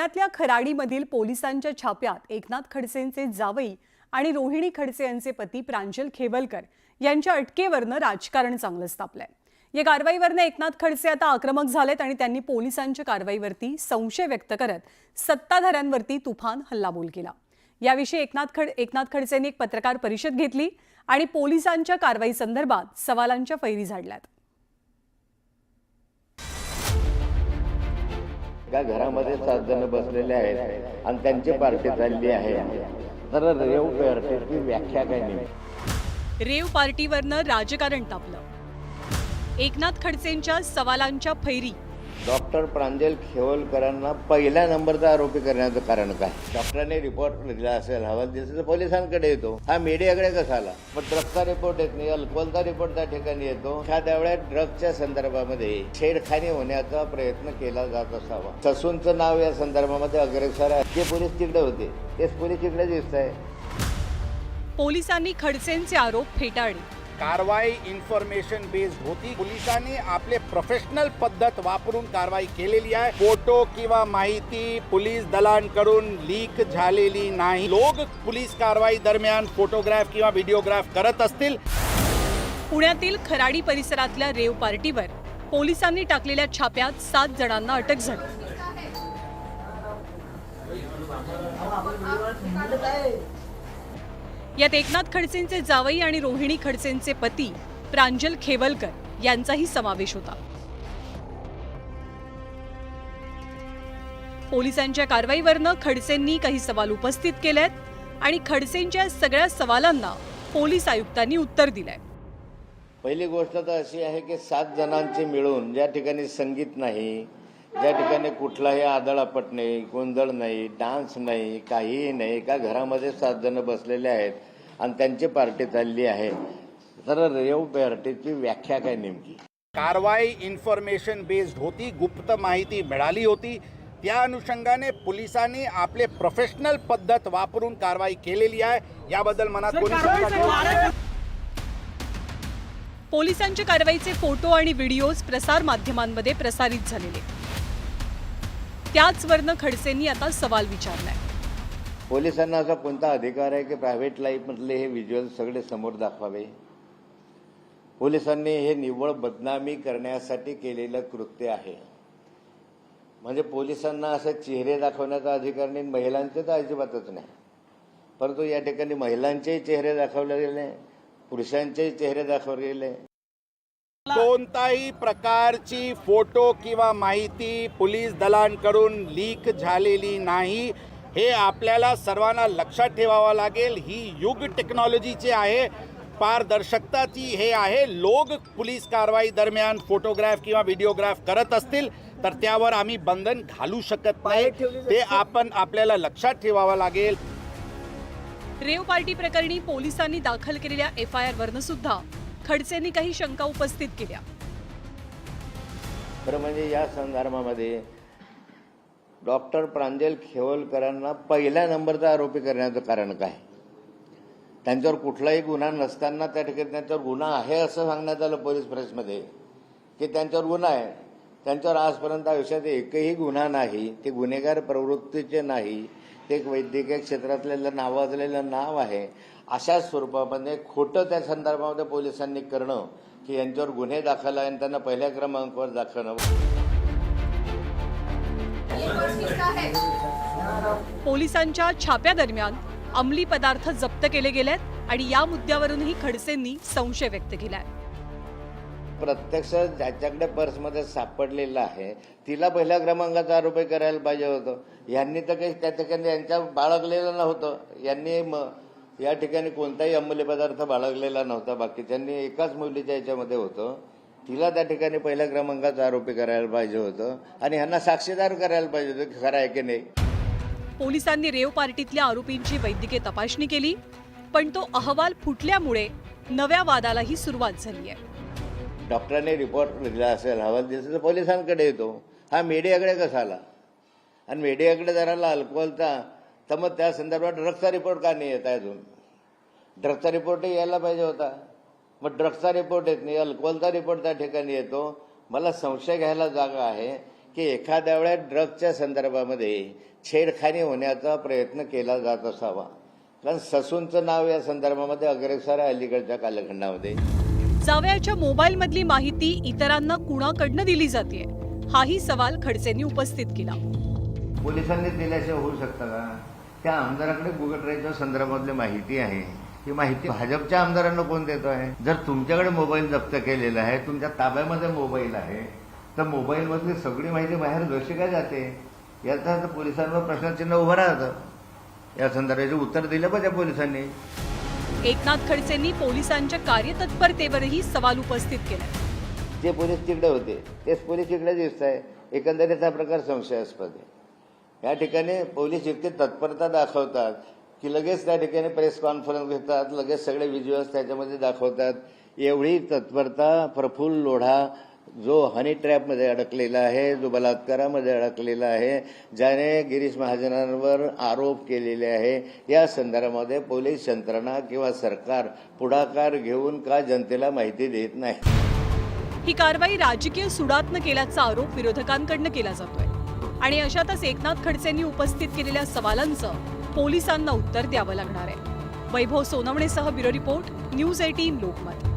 पुण्यातल्या खराडीमधील पोलिसांच्या छाप्यात एकनाथ खडसेंचे जावई आणि रोहिणी खडसे यांचे पती प्रांजल खेवलकर यांच्या अटकेवरनं राजकारण चांगलंच तापलंय या कारवाईवरनं एकनाथ खडसे आता आक्रमक झालेत आणि त्यांनी पोलिसांच्या कारवाईवरती संशय व्यक्त करत सत्ताधाऱ्यांवरती तुफान हल्लाबोल केला. याविषयी एकनाथ खड एकनाथ खडसेंनी एक पत्रकार परिषद घेतली आणि पोलिसांच्या कारवाई संदर्भात सवालांच्या फैरी झाडल्यात. एका घरामध्ये सात जण बसलेले आहेत आणि त्यांची पार्टी चालली आहे. तर रेव पार्टीची व्याख्या काय नाही. रेव पार्टीवरनं राजकारण तापलं. एकनाथ खडसेंच्या सवालांच्या फैरी. डॉक्टर प्रांजल खेवलकरांना पहिल्या नंबरचा आरोपी करण्याचं कारण काय? डॉक्टरांनी रिपोर्ट दिला असेल हवाल दिला तर पोलिसांकडे येतो. हा मीडियाकडे कसा आला? मग ड्रगचा रिपोर्ट येत नाही अल्कोहोलचा रिपोर्ट त्या ठिकाणी येतो. ह्या त्यावेळेस ड्रगच्या संदर्भामध्ये छेडखानी होण्याचा प्रयत्न केला जात असावा. ससूनचं नाव या संदर्भामध्ये अग्रेसर आहे. जे पोलीस तिकडे होते तेच पोलीस तिकडे दिसत आहे पोलिसांनी खडसेंचे आरोप फेटाळले. कारवाई इन्फॉर्मेशन बेस्ड होती. पोलिसांनी आपले प्रोफेशनल पद्धत वापरून कारवाई केलेली आहे. फोटो किंवा माहिती पोलीस दलांकडून लीक झालेली नाही. लोक पोलीस कारवाई दरम्यान फोटोग्राफ किंवा व्हिडिओग्राफ करत असतील. पुण्यातील खराडी परिसरातल्या रेव पार्टीवर पोलिसांनी टाकलेल्या छाप्यात सात जणांना अटक झाली. यात एकनाथ खडसेंचे जावई आणि रोहिणी खडसेंचे पती प्रांजल खेवलकर यांचाही समावेश होता. पोलिसांच्या कारवाईवरनं खडसेंनी काही सवाल उपस्थित केलेत आणि खडसेंच्या सगळ्या सवालांना पोलीस आयुक्तांनी उत्तर दिलंय. पहिली गोष्ट तर अशी आहे की सात जणांचे मिळून ज्या ठिकाणी संगीत नाही ज्या ठिकाणी कुठलाही आदळापट नाही गोंधळ नाही डान्स नाही काहीही नाही एका घरामध्ये सात जण बसलेले आहेत आणि त्यांची पार्टी चालली आहे. तर रेव पार्टीची व्याख्या काय नेमकी? कारवाई इन्फॉर्मेशन बेस्ड होती गुप्त माहिती मिळाली होती. त्या अनुषंगाने पोलिसांनी आपले प्रोफेशनल पद्धत वापरून कारवाई केलेली आहे. याबद्दल मनात कोणी पोलिसांच्या कारवाईचे फोटो आणि व्हिडिओज प्रसार माध्यमांमध्ये प्रसारित झालेले. त्याचवरनं खडसेंनी आता सवाल विचारलाय. पोलिसांना असा कोणता अधिकार आहे की प्रायव्हेट लाईफमधले हे व्हिज्युअल सगळे समोर दाखवावे? पोलिसांनी हे निव्वळ बदनामी करण्यासाठी केलेलं कृत्य आहे. म्हणजे पोलिसांना असं चेहरे दाखवण्याचा अधिकार नाही महिलांचे तर अजिबातच नाही. परंतु या ठिकाणी महिलांचेही चेहरे दाखवले गेले पुरुषांचेही चेहरे दाखवले गेले. कोणताही प्रकारची फोटो किंवा माहिती पोलीस दलांकडून लीक झालेली नाही. हे आपल्याला सर्वांना लक्षात ठेवावं लागेल. ही युग टेक्नॉलॉजीची आहे. पारदर्शकताची हे आहे. लोक पोलीस कारवाई दरम्यान फोटोग्राफ किंवा व्हिडिओग्राफ करत असतील तर त्यावर आम्ही बंधन घालू शकत नाही. ते आपण आपल्याला लक्षात ठेवावं लागेल. रेव पार्टी प्रकरणी पोलिसांनी दाखल केलेल्या एफ आय आर वरनं सुद्धा खडसेंनी काही शंका उपस्थित केल्या. खरं म्हणजे या संदर्भामध्ये डॉक्टर प्रांजल खेवलकरांना पहिल्या नंबरचा आरोपी करण्याचं कारण काय? त्यांच्यावर कुठलाही गुन्हा नसताना त्या ठिकाणी त्यांच्यावर गुन्हा आहे असं सांगण्यात आलं पोलीस प्रेसमध्ये की त्यांच्यावर गुन्हा आहे. त्यांच्यावर आजपर्यंत आयुष्यात एकही गुन्हा नाही ते गुन्हेगार प्रवृत्तीचे नाही. प्रत्येक एक वैद्यकीय क्षेत्रातलेलं नावाजलेलं नाव आहे. अशा स्वरूपामध्ये खोटं त्या संदर्भामध्ये पोलिसांनी करणं की यांच्यावर गुन्हे दाखल आहे आणि त्यांना पहिल्या क्रमांकावर दाखवणं. पोलिसांच्या छाप्यादरम्यान अंमली पदार्थ जप्त केले गेलेत आणि या मुद्द्यावरूनही खडसेंनी संशय व्यक्त केलाय. प्रत्यक्ष ज्याच्याकडे पर्समध्ये सापडलेलं आहे तिला पहिल्या क्रमांकाचा आरोपी करायला पाहिजे होतं. यांनी तर काही त्या ठिकाणी यांच्या बाळगलेलं नव्हतं. यांनी म या ठिकाणी कोणताही अंमली पदार्थ बाळगलेला नव्हता. बाकीच्यांनी एकाच मुलीच्या याच्यामध्ये होतं. तिला त्या ठिकाणी पहिल्या क्रमांकाचा आरोपी करायला पाहिजे होतं. आणि ह्यांना साक्षीदार करायला पाहिजे होतं खरं आहे की नाही. पोलिसांनी रेव पार्टीतल्या आरोपींची वैद्यकीय तपासणी केली पण तो अहवाल फुटल्यामुळे नव्या वादालाही सुरुवात झाली आहे. डॉक्टरांनी रिपोर्ट दिला असेल हवाल दिला तर पोलिसांकडे येतो. हा मीडियाकडे कसा आला आणि मीडियाकडे जर आला अल्कोहोलचा तर मग त्या संदर्भात ड्रग्सचा रिपोर्ट का नाही येत आहे अजून? ड्रग्सचा रिपोर्टही यायला पाहिजे होता. मग ड्रग्सचा रिपोर्ट येत नाही अल्कोहोलचा रिपोर्ट त्या ठिकाणी येतो. मला संशय घ्यायला जागा आहे की एखाद्या वेळेस ड्रगच्या संदर्भामध्ये छेडखानी होण्याचा प्रयत्न केला जात असावा. कारण ससूनचं नाव या संदर्भामध्ये अग्रेसर आहे अलीकडच्या कालखंडामध्ये. जावयाच्या मोबाईलमधली माहिती इतरांना कुणाकडनं दिली जाते हाही सवाल खडसेंनी उपस्थित केला. पोलिसांनी दिल्याशिवाय होऊ शकतं का? त्या आमदाराकडे गुगल संदर्भातली माहिती आहे. ही माहिती भाजपच्या आमदारांना कोण देतो आहे? जर तुमच्याकडे मोबाईल जप्त केलेला आहे तुमच्या ताब्यामध्ये मोबाईल आहे तर मोबाईलमधली सगळी माहिती बाहेर कशी काय जाते? याचा पोलिसांवर प्रश्नचिन्ह उभं राहतं. या संदर्भाचे उत्तर दिलं पाहिजे पोलिसांनी. एकनाथ खडसेंनी पोलिसांच्या कार्यतत्परतेवरही सवाल उपस्थित केला. जे पोलीस तिकडे होते तेच पोलीस इकडे दिसत आहे. एकंदरीत हा प्रकार संशयास्पद आहे. या ठिकाणी पोलीस इतकी तत्परता दाखवतात की लगेच त्या ठिकाणी प्रेस कॉन्फरन्स घेतात लगेच सगळे व्हिज्युअल्स त्याच्यामध्ये दाखवतात. एवढी तत्परता प्रफुल्ल लोढा जो हनी ट्रॅपमध्ये अडकलेला आहे जो बलात्कारामध्ये अडकलेला आहे ज्याने गिरीश महाजनांवर आरोप केलेले आहे या संदर्भामध्ये पोलीस यंत्रणा किंवा सरकार पुढाकार घेऊन का जनतेला माहिती देत नाही? ही कारवाई राजकीय सुडातनं केल्याचा आरोप विरोधकांकडनं केला जातोय. आणि अशातच एकनाथ खडसेंनी उपस्थित केलेल्या सवालांचं पोलिसांना उत्तर द्यावं लागणार आहे. Vaibhav सोनवणेसह bureau report news eighteen Lokmat.